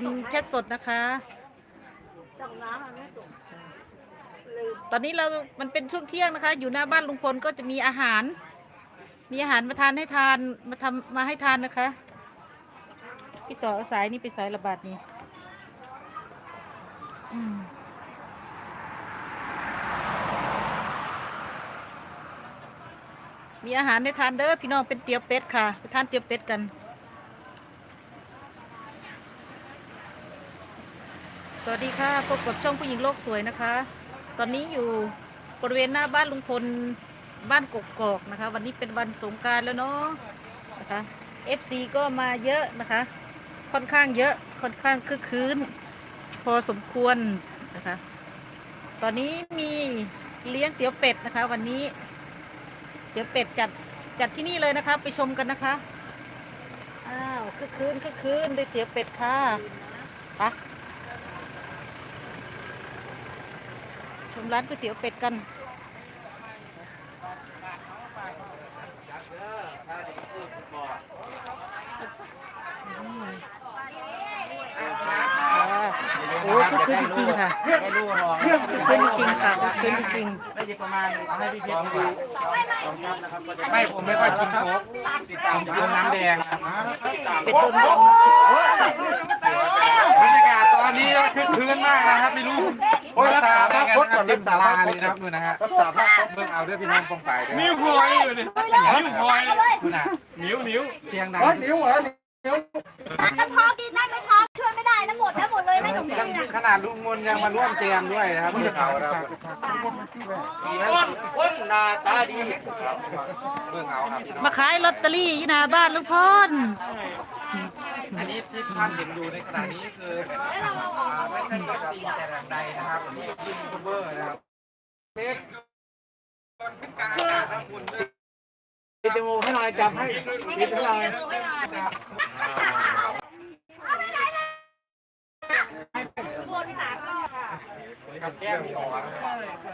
มแชทสดนะคะ สั่งน้ำมันไม่ส่งลืมตอนนี้เรา มันเป็นช่วงเที่ยงนะคะ อยู่หน้าบ้านลุงพลก็จะมีอาหาร มีอาหารมาทานให้ทาน มาทำมาให้ทานนะคะ พี่ต่อเอาสายนี่ไปสายระบาดนี่อืมมีอาหารให้ทานเด้อพี่น้องเป็นเตี๋ยวเป็ดค่ะ ไปทานเตี๋ยวเป็ดกัน สวัสดีค่ะพบกับช่องผู้หญิงโลกสวยนะคะ ตอนนี้อยู่บริเวณหน้าบ้านลุงพลบ้านกกอกนะคะ วันนี้เป็นวันสงการแล้วเนาะนะคะ FC ก็มาเยอะนะคะ ค่อนข้างเยอะค่อนข้างคึกคืนพอสมควรนะคะ ตอนนี้มีเลี้ยงเตี๋ยวเป็ดนะคะ วันนี้เตี๋ยวเป็ดจัดจัดที่นี่เลยนะคะ ไปชมกันนะคะอ้าวคึกคืนคึกคืนด้วยเตี๋ยวเป็ดค่ะไป ชมร้านก๋วยเตี๋ยวเป็ดกันโอ้คือคืนจริงๆค่ะไม่รู้หรอกคือคืนจริงๆค่ะคือคืนจริงได้ยินประมาณเอาให้พี่เพชรดูไม่ผมไม่ค่อยกินโค้กผมกินน้ำแดงครับๆเป็ดต้มยบรรยากาศตอนนี้คือคืนมากนะครับไม่รู้ โอ้ยรักษาภาพพจน์ก่อนรักษาลาเลยนะครับดูนะฮะรักษาภาพพจน์เบิ่งเอาด้วยพี่น้องป้องไปด้วยนิ้วพลอยอยู่นี่นิ้วพลอยดูนะนิ้วนิ้วเสียงดังแต่พอกินได้ไม่พอช่วยไม่ได้นะหมดแล้วหมดเลยนะหนูกินน่ะขนาดลุงมนยังมาร่วมเจมด้วยนะครับเมื่อเขาเราคนคนหน้าตาดีเบิ่งเอาครับพี่น้องมาขายลอตเตอรี่อยู่หน้าบ้านลุงพล อันนี้ที่ท่านเห็นอยู่ในขณะนี้คือไม่ใช่ตัวจริงแต่อย่างใดนะครับนี่ยูทูบเบอร์นะครับเล็กขึ้นกลางอากาศนะคุณด้วยปิดจมูกให้หน่อยจับให้ปิดให้หน่อยกับแก้มที่ออก